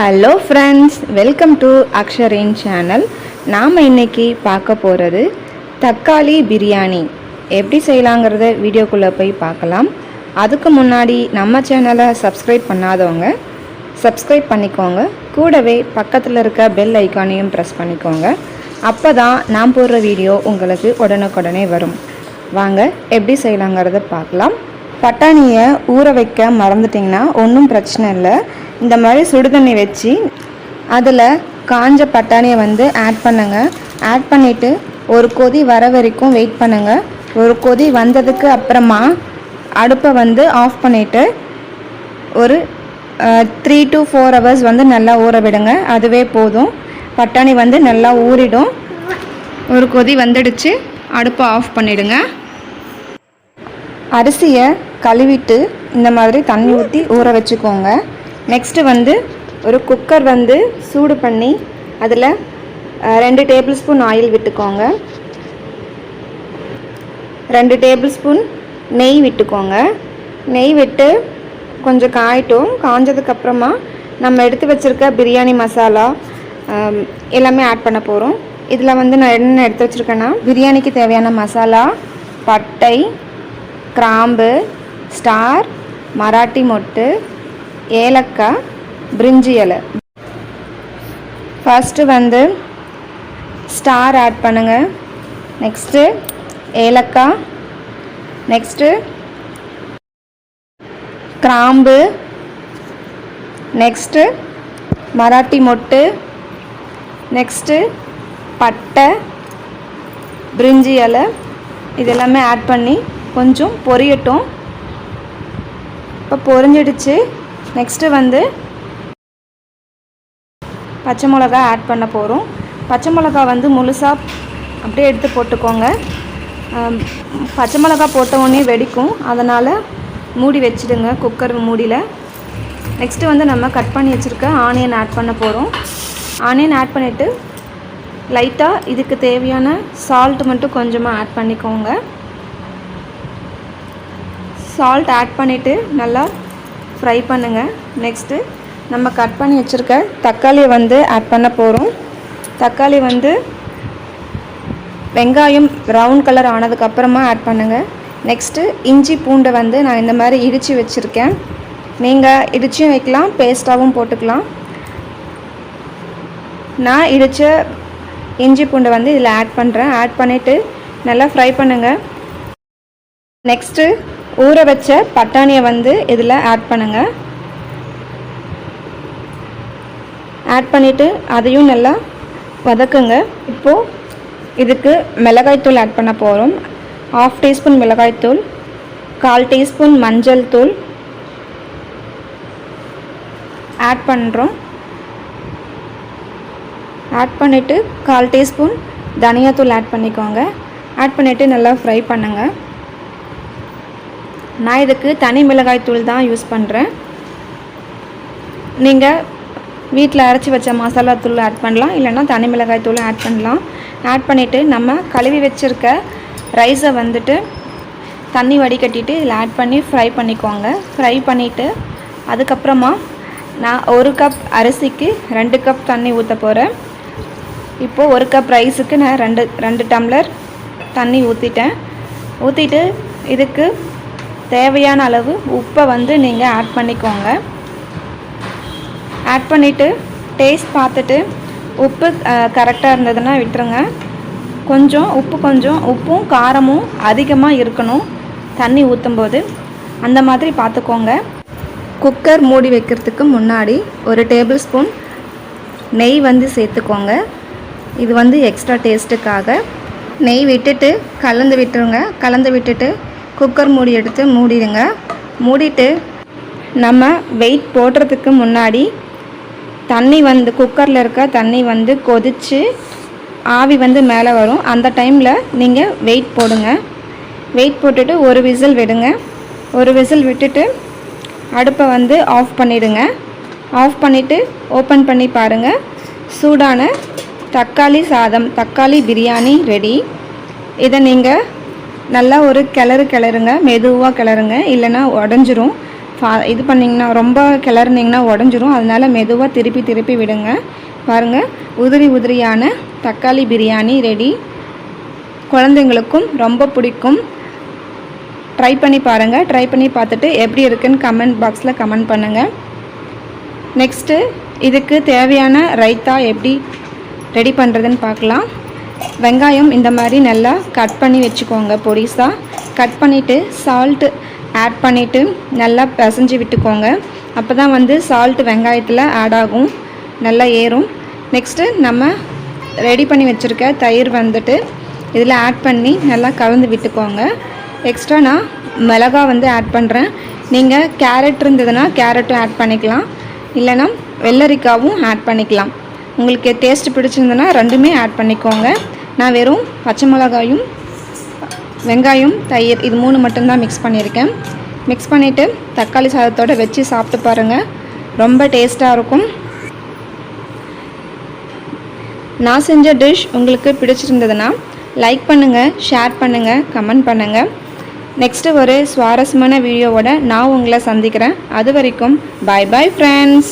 Hello friends welcome to அக்ஷரின் channel நாம் இன்னைக்கு பார்க்க போகிறது தக்காளி பிரியாணி. எப்படி செய்யலாங்கிறத வீடியோக்குள்ளே போய் பார்க்கலாம். அதுக்கு முன்னாடி நம்ம சேனலை சப்ஸ்கிரைப் பண்ணாதவங்க சப்ஸ்கிரைப் பண்ணிக்கோங்க. கூடவே பக்கத்தில் இருக்க பெல் ஐக்கானையும் ப்ரெஸ் பண்ணிக்கோங்க. அப்போ தான் நான் போடுற வீடியோ உங்களுக்கு உடனுக்குடனே வரும். வாங்க எப்படி செய்யலாங்கிறத பார்க்கலாம். பட்டாணியை ஊற வைக்க மறந்துட்டிங்கன்னா ஒன்றும் பிரச்சனை இல்லை. இந்த மாதிரி சுடுதண்ணி வச்சு அதில் காஞ்ச பட்டாணியை வந்து ஆட் பண்ணுங்க. ஆட் பண்ணிவிட்டு ஒரு கொதி வர வரைக்கும் வெயிட் பண்ணுங்க. ஒரு கொதி வந்ததுக்கு அப்புறமா அடுப்பை வந்து ஆஃப் பண்ணிவிட்டு ஒரு த்ரீ டு ஃபோர் ஹவர்ஸ் வந்து நல்லா ஊற விடுங்க. அதுவே போதும். பட்டாணி வந்து நல்லா ஊறிடும். ஒரு கொதி வந்துடுச்சு. அடுப்பை ஆஃப் பண்ணிவிடுங்க அரிசியை கழுவிட்டு இந்த மாதிரி தண்ணி ஊற்றி ஊற வச்சுக்கோங்க. நெக்ஸ்ட்டு வந்து ஒரு குக்கர் வந்து சூடு பண்ணி அதில் ரெண்டு டேபிள் ஸ்பூன் ஆயில் விட்டுக்கோங்க. ரெண்டு டேபிள் ஸ்பூன் நெய் விட்டுக்கோங்க. நெய் விட்டு கொஞ்சம் காயட்டும். காஞ்சதுக்கப்புறமா நம்ம எடுத்து வச்சுருக்க பிரியாணி மசாலா எல்லாமே ஆட் பண்ண போகிறோம் இதில் வந்து நான் என்னென்ன எடுத்து வச்சுருக்கேன்னா பிரியாணிக்கு தேவையான மசாலா பட்டை கிராம்பு ஸ்டார் மராட்டி மொட்டு ஏலக்காய் பிரிஞ்சி இலை. ஃபஸ்ட்டு வந்து ஸ்டார் ஆட் பண்ணுங்கள் நெக்ஸ்ட்டு ஏலக்காய். நெக்ஸ்ட்டு கிராம்பு. நெக்ஸ்ட்டு மராட்டி மொட்டு. நெக்ஸ்ட்டு பட்டை பிரிஞ்சி இலை. இது எல்லாமே ஆட் பண்ணி கொஞ்சம் பொரியட்டும். இப்போ பொரிஞ்சிடுச்சு. நெக்ஸ்ட்டு வந்து பச்சை மிளகா ஆட் பண்ண போகிறோம் பச்சை மிளகா வந்து முழுசாக அப்படியே எடுத்து போட்டுக்கோங்க. பச்சை மிளகா போட்ட உடனே வெடிக்கும். அதனால் மூடி வச்சுடுங்க குக்கர் மூடியில். நெக்ஸ்ட்டு வந்து நம்ம கட் பண்ணி வச்சுருக்க ஆனியன் ஆட் பண்ண போகிறோம் ஆனியன் ஆட் பண்ணிவிட்டு லைட்டாக இதுக்கு தேவையான சால்ட் மட்டும் கொஞ்சமாக ஆட் பண்ணிக்கோங்க. சால்ட் ஆட் பண்ணிவிட்டு நல்லா ஃப்ரை பண்ணுங்கள் நெக்ஸ்ட்டு நம்ம கட் பண்ணி வச்சுருக்க தக்காளியை வந்து ஆட் பண்ண போகிறோம் தக்காளி வந்து வெங்காயம் ப்ரௌன் கலர் ஆனதுக்கப்புறமா ஆட் பண்ணுங்கள் நெக்ஸ்ட்டு இஞ்சி பூண்டை வந்து நான் இந்த மாதிரி இடித்து வச்சுருக்கேன். நீங்கள் இடிச்சும் வைக்கலாம் பேஸ்ட்டாகவும் போட்டுக்கலாம். நான் இடித்த இஞ்சி பூண்டை வந்து இதில் ஆட் பண்ணுறேன் ஆட் பண்ணிவிட்டு நல்லா ஃப்ரை பண்ணுங்கள் நெக்ஸ்ட்டு ஊற வச்ச பட்டாணியை வந்து இதில் ஆட் பண்ணுங்கள் ஆட் பண்ணிவிட்டு அதையும் நல்லா வதக்குங்க. இப்போது இதுக்கு மிளகாய்த்தூள் ஆட் பண்ண போகிறோம் ஆஃப் டீஸ்பூன் மிளகாய்த்தூள் கால் டீஸ்பூன் மஞ்சள் தூள் ஆட் பண்ணுறோம் ஆட் பண்ணிவிட்டு கால் டீஸ்பூன் தனியாத்தூள் ஆட் பண்ணிக்கோங்க. ஆட் பண்ணிவிட்டு நல்லா ஃப்ரை பண்ணுங்கள் நான் இதுக்கு தனி மிளகாய் தூள் தான் யூஸ் பண்ணுறேன் நீங்கள் வீட்டில் அரைச்சி வச்ச மசாலா தூள் ஆட் பண்ணலாம் இல்லைனா தனி மிளகாய் ஆட் பண்ணலாம். ஆட் பண்ணிவிட்டு நம்ம கழுவி வச்சுருக்க ரைஸை வந்துட்டு தண்ணி வடிகட்டிட்டு இதில் ஆட் பண்ணி ஃப்ரை பண்ணிக்கோங்க. ஃப்ரை பண்ணிவிட்டு அதுக்கப்புறமா நான் ஒரு கப் அரிசிக்கு ரெண்டு கப் தண்ணி ஊற்ற போகிறேன் இப்போது ஒரு கப் ரைஸுக்கு நான் ரெண்டு ரெண்டு டம்ளர் தண்ணி ஊற்றிட்டேன் ஊற்றிட்டு இதுக்கு தேவையான அளவு உப்பை வந்து நீங்கள் ஆட் பண்ணிக்கோங்க. ஆட் பண்ணிவிட்டு டேஸ்ட் பார்த்துட்டு உப்பு கரெக்டாக இருந்ததுன்னா விட்டுருங்க. கொஞ்சம் உப்பு கொஞ்சம் உப்பும் காரமும் அதிகமாக இருக்கணும். தண்ணி ஊற்றும்போது அந்த மாதிரி பார்த்துக்கோங்க. குக்கர் மூடி வைக்கிறதுக்கு முன்னாடி ஒரு டேபிள் ஸ்பூன் நெய் வந்து சேர்த்துக்கோங்க. இது வந்து எக்ஸ்ட்ரா டேஸ்ட்டுக்காக நெய் விட்டுட்டு கலந்து விட்டுருங்க. கலந்து விட்டுட்டு குக்கர் மூடி எடுத்து மூடிடுங்க. மூடிட்டு நம்ம வெயிட் போடுறதுக்கு முன்னாடி தண்ணி வந்து குக்கரில் இருக்க தண்ணி வந்து கொதித்து ஆவி வந்து மேலே வரும். அந்த டைமில் நீங்கள் வெயிட் போடுங்க. வெயிட் போட்டுட்டு ஒரு விசில் விடுங்க. ஒரு விசில் விட்டுட்டு அடுப்பை வந்து ஆஃப் பண்ணிவிடுங்க ஆஃப் பண்ணிவிட்டு ஓப்பன் பண்ணி பாருங்கள் சூடான தக்காளி சாதம் தக்காளி பிரியாணி ரெடி இதை நீங்கள் நல்லா ஒரு கிளறு கிளறுங்க மெதுவாக கிளறுங்க. இல்லைன்னா உடஞ்சிரும். ஃபா இது பண்ணிங்கன்னா ரொம்ப கிளறினீங்கன்னா உடஞ்சிரும். அதனால மெதுவாக திருப்பி திருப்பி விடுங்க. பாருங்கள் உதிரி உதிரியான தக்காளி பிரியாணி ரெடி குழந்தைங்களுக்கும் ரொம்ப பிடிக்கும். ட்ரை பண்ணி பாருங்கள் ட்ரை பண்ணி பார்த்துட்டு எப்படி இருக்குன்னு கமெண்ட் பாக்ஸில் கமெண்ட் பண்ணுங்கள் நெக்ஸ்ட்டு இதுக்கு தேவையான ரைத்தா எப்படி ரெடி பண்ணுறதுன்னு பார்க்கலாம். வெங்காயம் இந்த மாதிரி நல்லா கட் பண்ணி வச்சுக்கோங்க பொடிசாக கட் பண்ணிவிட்டு சால்ட்டு ஆட் பண்ணிவிட்டு நல்லா பிசைஞ்சு விட்டுக்கோங்க. அப்போ தான் வந்து சால்ட் வெங்காயத்தில் ஆட் ஆகும். நல்லா ஏறும். நெக்ஸ்ட்டு நம்ம ரெடி பண்ணி வச்சுருக்க தயிர் வந்துட்டு இதில் ஆட் பண்ணி நல்லா கலந்து விட்டுக்கோங்க. எக்ஸ்ட்ரா நான் மிளகா வந்து ஆட் பண்ணுறேன் நீங்கள் கேரட் இருந்ததுன்னா கேரட்டும் ஆட் பண்ணிக்கலாம். இல்லைன்னா வெள்ளரிக்காவும் ஆட் பண்ணிக்கலாம். உங்களுக்கு டேஸ்ட் பிடிச்சிருந்ததுன்னா ரெண்டுமே ஆட் பண்ணிக்கோங்க. நான் வெறும் பச்சை மிளகாயும் வெங்காயம் தயிர் இது மூணு மட்டும்தான் மிக்ஸ் பண்ணியிருக்கேன். மிக்ஸ் பண்ணிவிட்டு தக்காளி சாதத்தோடு வச்சு சாப்பிட்டு பாருங்கள் ரொம்ப டேஸ்ட்டாக இருக்கும். நான் செஞ்ச டிஷ் உங்களுக்கு பிடிச்சிருந்ததுன்னா லைக் பண்ணுங்கள் ஷேர் பண்ணுங்கள் கமெண்ட் பண்ணுங்கள் நெக்ஸ்ட்டு ஒரு சுவாரஸ்யமான வீடியோவோட நான் உங்களை சந்திக்கிறேன். அது வரைக்கும் பாய் பாய் ஃப்ரெண்ட்ஸ்